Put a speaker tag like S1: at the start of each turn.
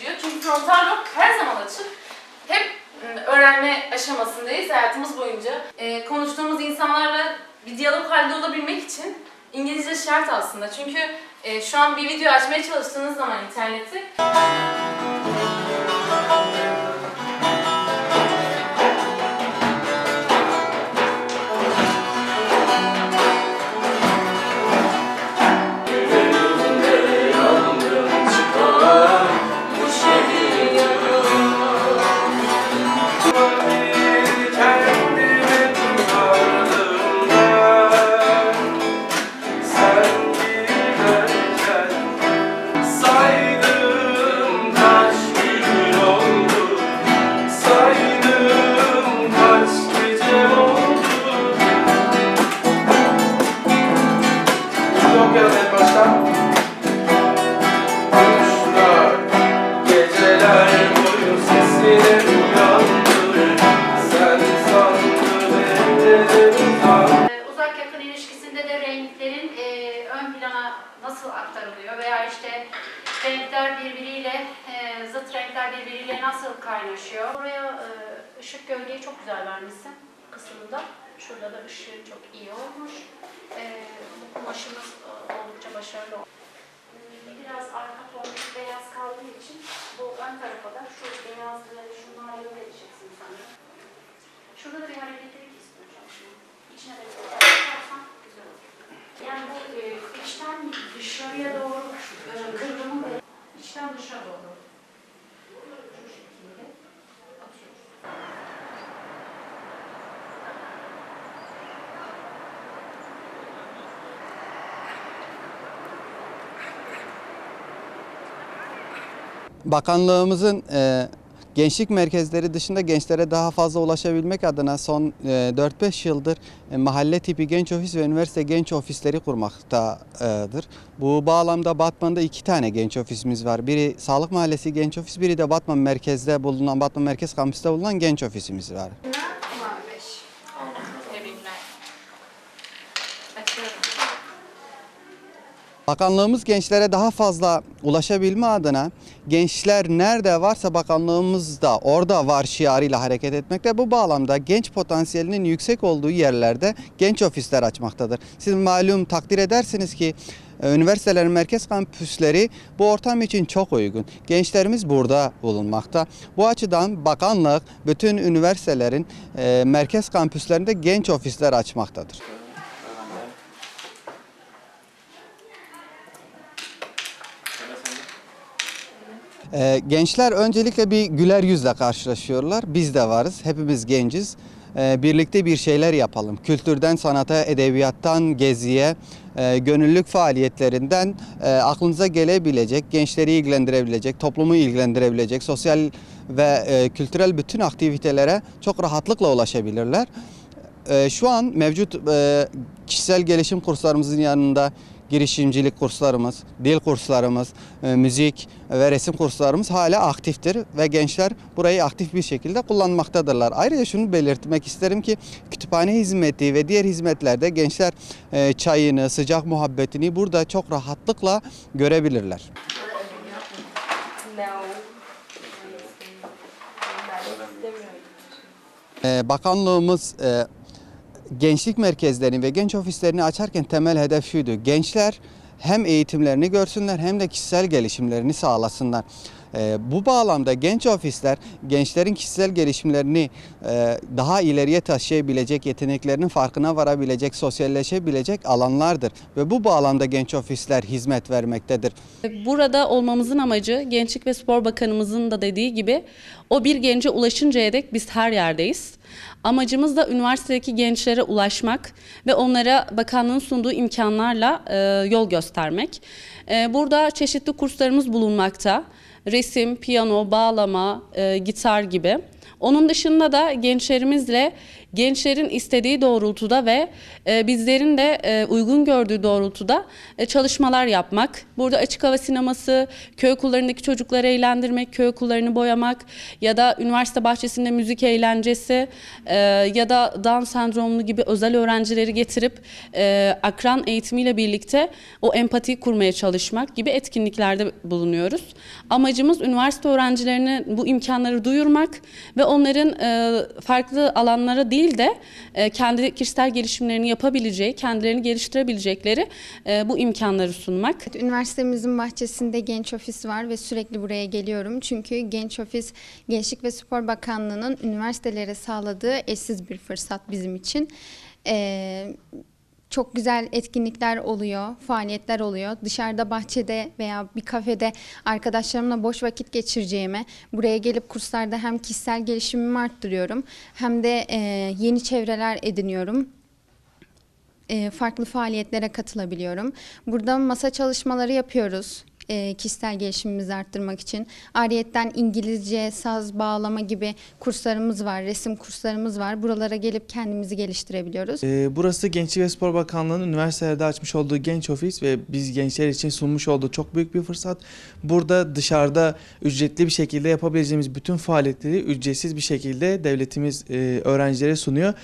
S1: diyor. Çünkü frontal lob her zaman açık. Hep ım, öğrenme aşamasındayız hayatımız boyunca. Ee, konuştuğumuz insanlarla bir diyalog halinde olabilmek için İngilizce şart aslında. Çünkü e, şu an bir video açmaya çalıştığınız zaman interneti
S2: birbiriyle, e, zıt renkler birbiriyle nasıl kaynaşıyor? Buraya e, ışık gölgeyi çok güzel vermişsin kısmında. Şurada da ışığı çok iyi olmuş. E, bu kumaşımız e, oldukça başarılı olmuş. E, Biraz arka tonu beyaz kaldığı için bu ön tarafa da şu beyazlığı şunlarla vereceksin sanırım. Şurada da bir hareketlilik istiyorum şimdi. İçine de bir güzel olur. Yani bu e, içten dışarıya doğru e, kıvrımı ve içten dışa doğru.
S3: Bakanlığımızın e, gençlik merkezleri dışında gençlere daha fazla ulaşabilmek adına son e, 4-5 yıldır e, mahalle tipi genç ofis ve üniversite genç ofisleri kurmaktadır. Bu bağlamda Batman'da iki tane genç ofisimiz var. Biri Sağlık Mahallesi Genç Ofis, biri de Batman merkezde bulunan, Batman Merkez Kampüs'te bulunan genç ofisimiz var. Bakanlığımız gençlere daha fazla ulaşabilme adına gençler nerede varsa bakanlığımız da orada var şiarıyla hareket etmekte. Bu bağlamda genç potansiyelinin yüksek olduğu yerlerde genç ofisler açmaktadır. Siz malum takdir edersiniz ki e, üniversitelerin merkez kampüsleri bu ortam için çok uygun. Gençlerimiz burada bulunmakta. Bu açıdan bakanlık bütün üniversitelerin e, merkez kampüslerinde genç ofisler açmaktadır. Ee, gençler öncelikle bir güler yüzle karşılaşıyorlar. Biz de varız. Hepimiz genciz. Ee, birlikte bir şeyler yapalım. Kültürden sanata, edebiyattan geziye, e, gönüllülük faaliyetlerinden e, aklınıza gelebilecek, gençleri ilgilendirebilecek, toplumu ilgilendirebilecek, sosyal ve e, kültürel bütün aktivitelere çok rahatlıkla ulaşabilirler. E, şu an mevcut kişisel gelişim kurslarımızın yanında girişimcilik kurslarımız, dil kurslarımız, e, müzik ve resim kurslarımız hala aktiftir ve gençler burayı aktif bir şekilde kullanmaktadırlar. Ayrıca şunu belirtmek isterim ki kütüphane hizmeti ve diğer hizmetlerde gençler e, çayını, sıcak muhabbetini burada çok rahatlıkla görebilirler. Ee, Bakanlığımız e, gençlik merkezlerini ve genç ofislerini açarken temel hedef şuydu. Gençler hem eğitimlerini görsünler hem de kişisel gelişimlerini sağlasınlar. Ee, Bu bağlamda genç ofisler gençlerin kişisel gelişimlerini e, daha ileriye taşıyabilecek, yeteneklerinin farkına varabilecek, sosyalleşebilecek alanlardır. Ve bu bağlamda genç ofisler hizmet vermektedir.
S4: Burada olmamızın amacı Gençlik ve Spor Bakanımızın da dediği gibi o bir gence ulaşıncaya dek biz her yerdeyiz. Amacımız da üniversitedeki gençlere ulaşmak ve onlara bakanlığın sunduğu imkanlarla e, yol göstermek. E, burada çeşitli kurslarımız bulunmakta. Resim, piyano, bağlama, e, gitar gibi. Onun dışında da gençlerimizle gençlerin istediği doğrultuda ve e, bizlerin de e, uygun gördüğü doğrultuda e, çalışmalar yapmak. Burada açık hava sineması, köy okullarındaki çocukları eğlendirmek, köy okullarını boyamak ya da üniversite bahçesinde müzik eğlencesi e, ya da Down sendromlu gibi özel öğrencileri getirip e, akran eğitimiyle birlikte o empatiyi kurmaya çalışmak gibi etkinliklerde bulunuyoruz. Amacımız üniversite öğrencilerine bu imkanları duyurmak ve onların e, farklı alanlara değil de e, kendi kişisel gelişimlerini yapabileceği, kendilerini geliştirebilecekleri e, bu imkanları sunmak.
S5: Üniversitemizin bahçesinde genç ofis var ve sürekli buraya geliyorum. Çünkü genç ofis Gençlik ve Spor Bakanlığı'nın üniversitelere sağladığı eşsiz bir fırsat bizim için. Ee, çok güzel etkinlikler oluyor, faaliyetler oluyor. Dışarıda bahçede veya bir kafede arkadaşlarımla boş vakit geçireceğime buraya gelip kurslarda hem kişisel gelişimimi arttırıyorum hem de e, yeni çevreler ediniyorum e, farklı faaliyetlere katılabiliyorum. Burada masa çalışmaları yapıyoruz e, kişisel gelişimimizi arttırmak için. Ariyetten İngilizce, saz, bağlama gibi kurslarımız var, resim kurslarımız var. Buralara gelip kendimizi geliştirebiliyoruz.
S6: Ee, Burası Gençlik ve Spor Bakanlığı'nın üniversitelerde açmış olduğu genç ofis ve biz gençler için sunmuş olduğu çok büyük bir fırsat. Burada dışarıda ücretli bir şekilde yapabileceğimiz bütün faaliyetleri ücretsiz bir şekilde devletimiz e, öğrencilere sunuyor.